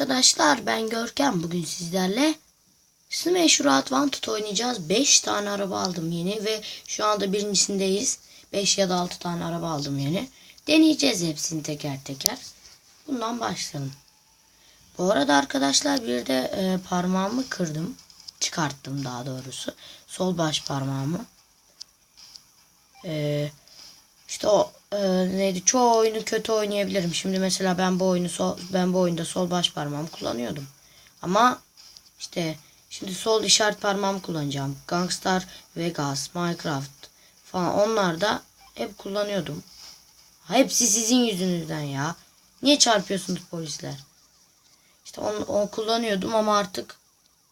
arkadaşlar ben Görkem bugün sizlerle Smash Road Wanted oynayacağız. 5 tane araba aldım yeni ve şu anda birincisindeyiz. 5 ya da 6 tane araba aldım yeni. Deneyeceğiz hepsini teker teker. Bundan başlayalım. Bu arada arkadaşlar bir de e, parmağımı kırdım. Çıkarttım daha doğrusu. Sol baş parmağımı. Eee işte o e, neydi çoğu oyunu kötü oynayabilirim. Şimdi mesela ben bu oyunu sol, ben bu oyunda sol baş parmağımı kullanıyordum. Ama işte şimdi sol işaret parmağımı kullanacağım. Gangstar, Vegas, Minecraft falan onlar da hep kullanıyordum. Hepsi sizin yüzünüzden ya. Niye çarpıyorsunuz polisler? İşte onu, onu kullanıyordum ama artık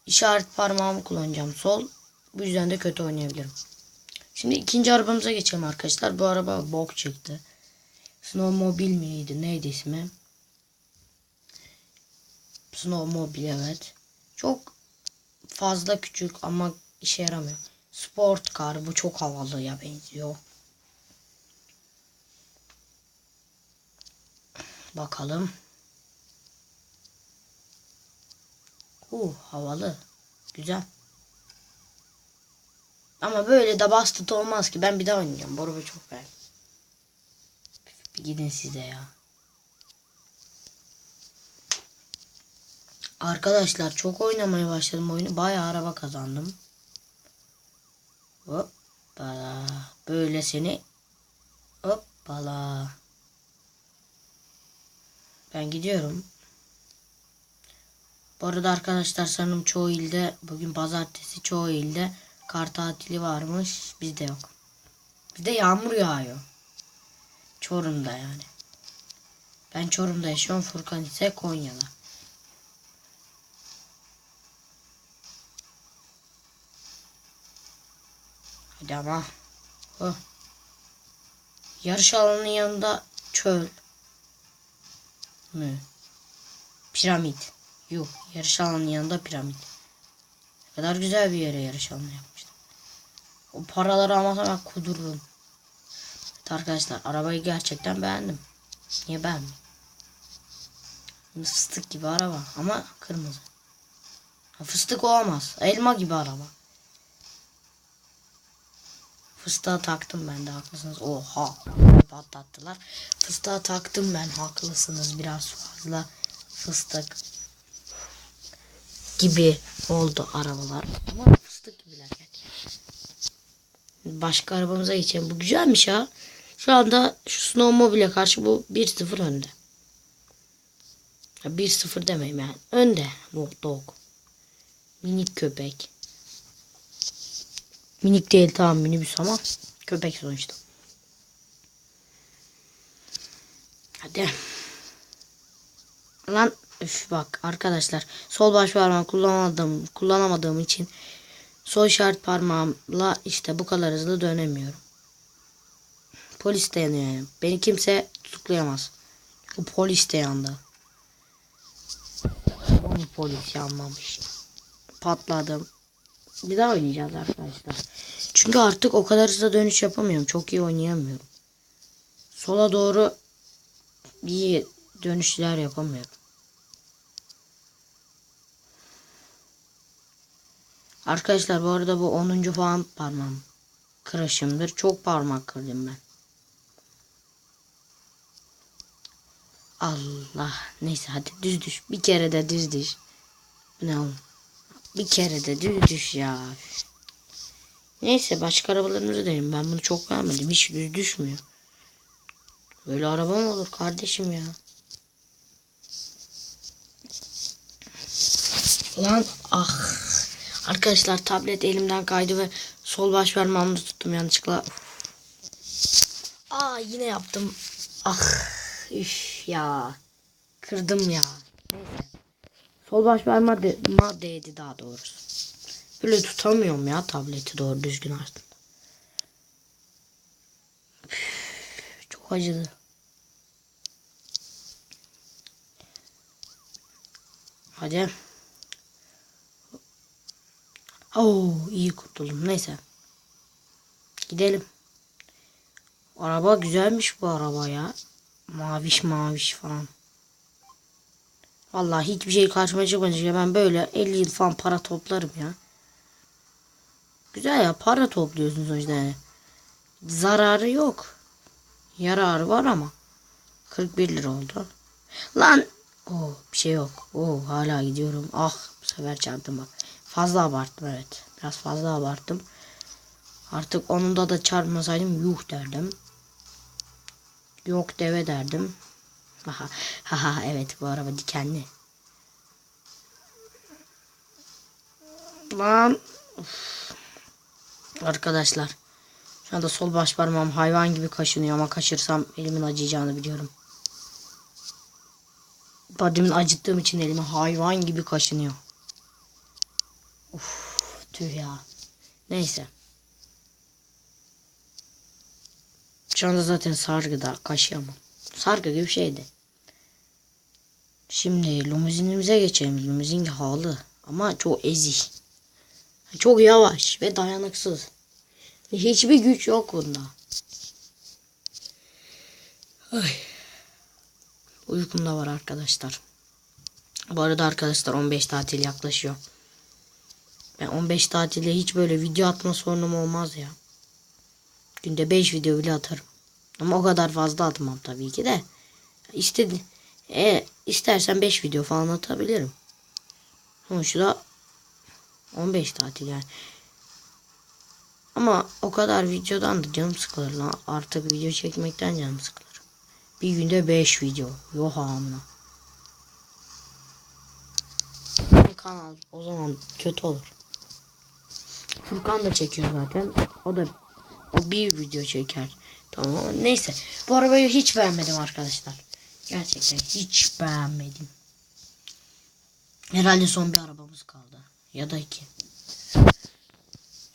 işaret parmağımı kullanacağım. Sol. Bu yüzden de kötü oynayabilirim. Şimdi ikinci arabamıza geçelim arkadaşlar. Bu araba bok çıktı. Snowmobile miydi? Neydi ismi? Snowmobile evet. Çok fazla küçük ama işe yaramıyor. Sport car bu çok havalıya benziyor. Bakalım. Uh havalı. Güzel. Ama böyle de bastıt olmaz ki. Ben bir daha oynayacağım. Bu araba çok ben. Bir gidin siz de ya. Arkadaşlar çok oynamaya başladım oyunu. Bayağı araba kazandım. Hoppala. Böyle seni hoppala. Ben gidiyorum. Bu arada arkadaşlar sanırım çoğu ilde bugün pazartesi çoğu ilde kar tatili varmış. Bizde yok. Bizde yağmur yağıyor. Çorum'da yani. Ben Çorum'da yaşıyorum. Furkan ise Konya'da. Hadi ama. Oh. Yarış alanının yanında çöl. Mü? Piramit. Yuh. Yarış alanının yanında piramit. Ne kadar güzel bir yere yarış alanı yapmışlar. O paraları almasam ben kudururum. Evet arkadaşlar arabayı gerçekten beğendim. Niye beğendim? Fıstık gibi araba ama kırmızı. Fıstık olamaz. Elma gibi araba. Fıstığa taktım ben de haklısınız. Oha. Patlattılar. Fıstığa taktım ben haklısınız. Biraz fazla fıstık gibi oldu arabalar. Ama fıstık gibiler. Başka arabamıza geçelim. Bu güzelmiş ha. Şu anda şu Snowmobile'e karşı bu 1-0 önde. 1-0 demeyeyim yani. Önde. Dog dog. Minik köpek. Minik değil tamam minibüs ama köpek sonuçta. Hadi. Lan üf bak arkadaşlar sol baş parmağımı kullanamadığım, kullanamadığım için sol işaret parmağımla işte bu kadar hızlı dönemiyorum. Polis de yanıyor yani. Beni kimse tutuklayamaz. O polis de yandı. Onu polis yanmamış. Patladım. Bir daha oynayacağız arkadaşlar. Çünkü artık o kadar hızlı dönüş yapamıyorum. Çok iyi oynayamıyorum. Sola doğru iyi dönüşler yapamıyorum. Arkadaşlar bu arada bu 10. falan parmağım kırışımdır. Çok parmak kırdım ben. Allah. Neyse hadi düz düş. Bir kere de düz düş. Ne oğlum? Bir kere de düz düş ya. Neyse başka arabalarımızı deneyelim. Ben bunu çok beğenmedim. Hiç düz düşmüyor. Böyle araba mı olur kardeşim ya? Lan ah. Arkadaşlar tablet elimden kaydı ve sol baş parmağımı tuttum yanlışlıkla. Aa yine yaptım. Ah üf ya. Kırdım ya. Neyse. Sol baş parmağı de, daha doğrusu. Böyle tutamıyorum ya tableti doğru düzgün. Üf, çok acıdı. Hadi. Oo iyi kurtuldum. Neyse. Gidelim. Araba güzelmiş bu araba ya. Maviş maviş falan. Vallahi hiçbir şey karşıma çıkmayınca ben böyle 50 yıl falan para toplarım ya. Güzel ya para topluyorsunuz o yüzden. Zararı yok. Yararı var ama. 41 lira oldu. Lan. Oo, bir şey yok. Oo, hala gidiyorum. Ah bu sefer çarptım bak. Fazla abarttım evet. Biraz fazla abarttım. Artık onunda da çarpmasaydım yuh derdim. Yok deve derdim. Haha haha evet bu araba dikenli. Lan. Uf. Arkadaşlar. Şu anda sol baş parmağım hayvan gibi kaşınıyor ama kaşırsam elimin acıyacağını biliyorum. Badimin acıttığım için elime hayvan gibi kaşınıyor. Uf, tüh ya. Neyse. Şu anda zaten sargıda kaşıyamam. Sargı gibi şeydi. Şimdi limuzinimize geçelim. Limuzin halı ama çok ezih. Çok yavaş ve dayanıksız. Hiçbir güç yok bunda. Ay. Uykum da var arkadaşlar. Bu arada arkadaşlar 15 tatil yaklaşıyor. Ben 15 tatilde hiç böyle video atma sorunum olmaz ya. Günde 5 video bile atarım. Ama o kadar fazla atmam tabii ki de. İstedi e, istersen 5 video falan atabilirim. Sonuçta 15 tatil yani. Ama o kadar videodan da canım sıkılır lan. Artık video çekmekten canım sıkılır. Bir günde 5 video. Yok amına. Kanal o zaman kötü olur. Furkan da çekiyor zaten. O da o bir video çeker. Tamam ama neyse. Bu arabayı hiç beğenmedim arkadaşlar. Gerçekten hiç beğenmedim. Herhalde son bir arabamız kaldı. Ya da iki.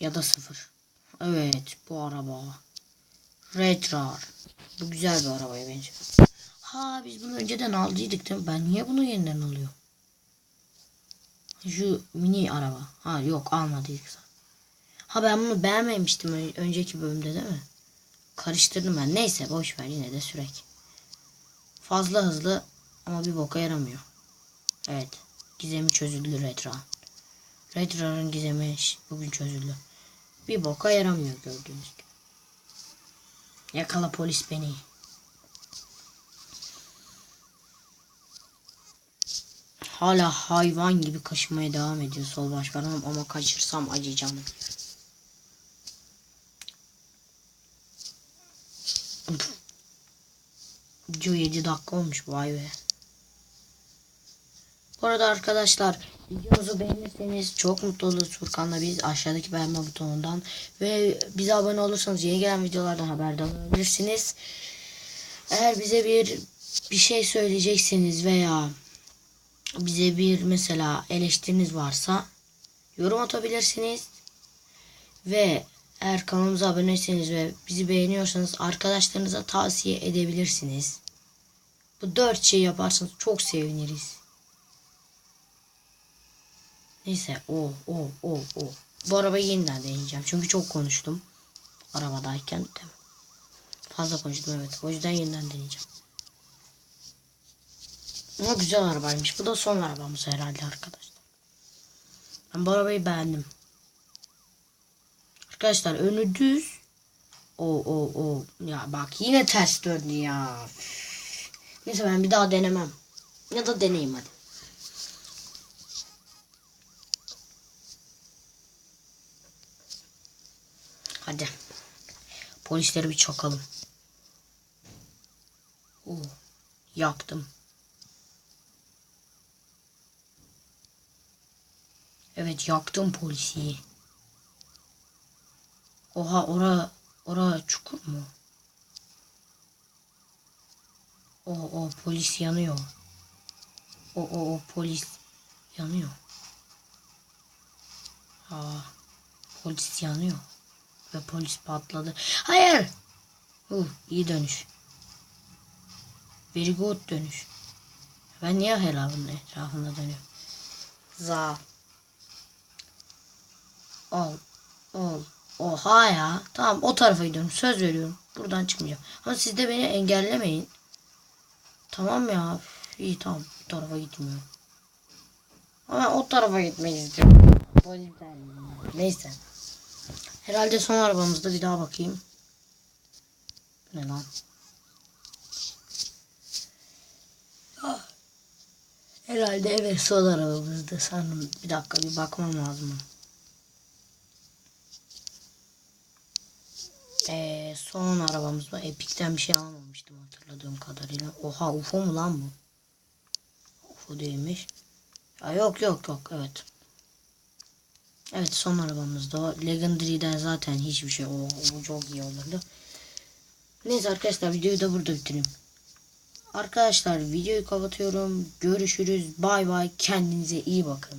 Ya da sıfır. Evet bu araba. Retrar. Bu güzel bir arabaya benziyor. Ha biz bunu önceden aldıydık değil mi? Ben niye bunu yeniden alıyorum? Şu mini araba. Ha yok almadıydık zaten. Ha ben bunu beğenmemiştim önceki bölümde değil mi? Karıştırdım ben. Neyse boş ver yine de sürek. Fazla hızlı ama bir boka yaramıyor. Evet. Gizemi çözüldü Redra. Redra'nın gizemi bugün çözüldü. Bir boka yaramıyor gördüğünüz gibi. Yakala polis beni. Hala hayvan gibi kaşımaya devam ediyor sol baş parmağım ama kaçırsam acıyacağım. Video 7 dakika olmuş vay be. Bu arada arkadaşlar videomuzu beğenirseniz çok mutlu oluruz Furkan'la biz aşağıdaki beğenme butonundan ve bize abone olursanız yeni gelen videolardan haberdar olabilirsiniz. Eğer bize bir bir şey söyleyecekseniz veya bize bir mesela eleştiriniz varsa yorum atabilirsiniz. Ve eğer kanalımıza aboneyseniz ve bizi beğeniyorsanız arkadaşlarınıza tavsiye edebilirsiniz. Bu dört şey yaparsanız çok seviniriz. Neyse o o o o. Bu arabayı yeniden deneyeceğim. Çünkü çok konuştum. Arabadayken değil? Fazla konuştum evet. O yüzden yeniden deneyeceğim. Ama güzel arabaymış. Bu da son arabamız herhalde arkadaşlar. Ben bu arabayı beğendim. Arkadaşlar önü düz. O o o. Ya bak yine ters döndü ya. Neyse ben bir daha denemem. Ya da deneyeyim hadi. Hadi. Polisleri bir çakalım. Oo, yaktım. Evet yaktım polisi. Oha ora ora çukur mu? O o polis yanıyor. O o o polis yanıyor. Aa polis yanıyor. Ve polis patladı. Hayır. Uh, iyi dönüş. Very good dönüş. Ben niye hala bunun etrafında dönüyorum? Za. Ol. Ol. Oha ya. Tamam o tarafa gidiyorum. Söz veriyorum. Buradan çıkmayacağım. Ama siz de beni engellemeyin. Tamam ya. İyi tamam bu tarafa gitmiyorum. Ama o tarafa gitmek istiyorum. Neyse. Herhalde son arabamızda bir daha bakayım. Ne lan? Ah. Herhalde evet son arabamızda sanırım. Bir dakika bir bakmam lazım. Ee, son arabamızda Epic'ten bir şey almamıştım hatırladığım kadarıyla. Oha UFO mu lan bu? UFO değilmiş. Ya yok yok yok evet. Evet son arabamızda o. Legendary'den zaten hiçbir şey o, o çok iyi olurdu. Neyse arkadaşlar videoyu da burada bitireyim. Arkadaşlar videoyu kapatıyorum. Görüşürüz. Bay bay. Kendinize iyi bakın.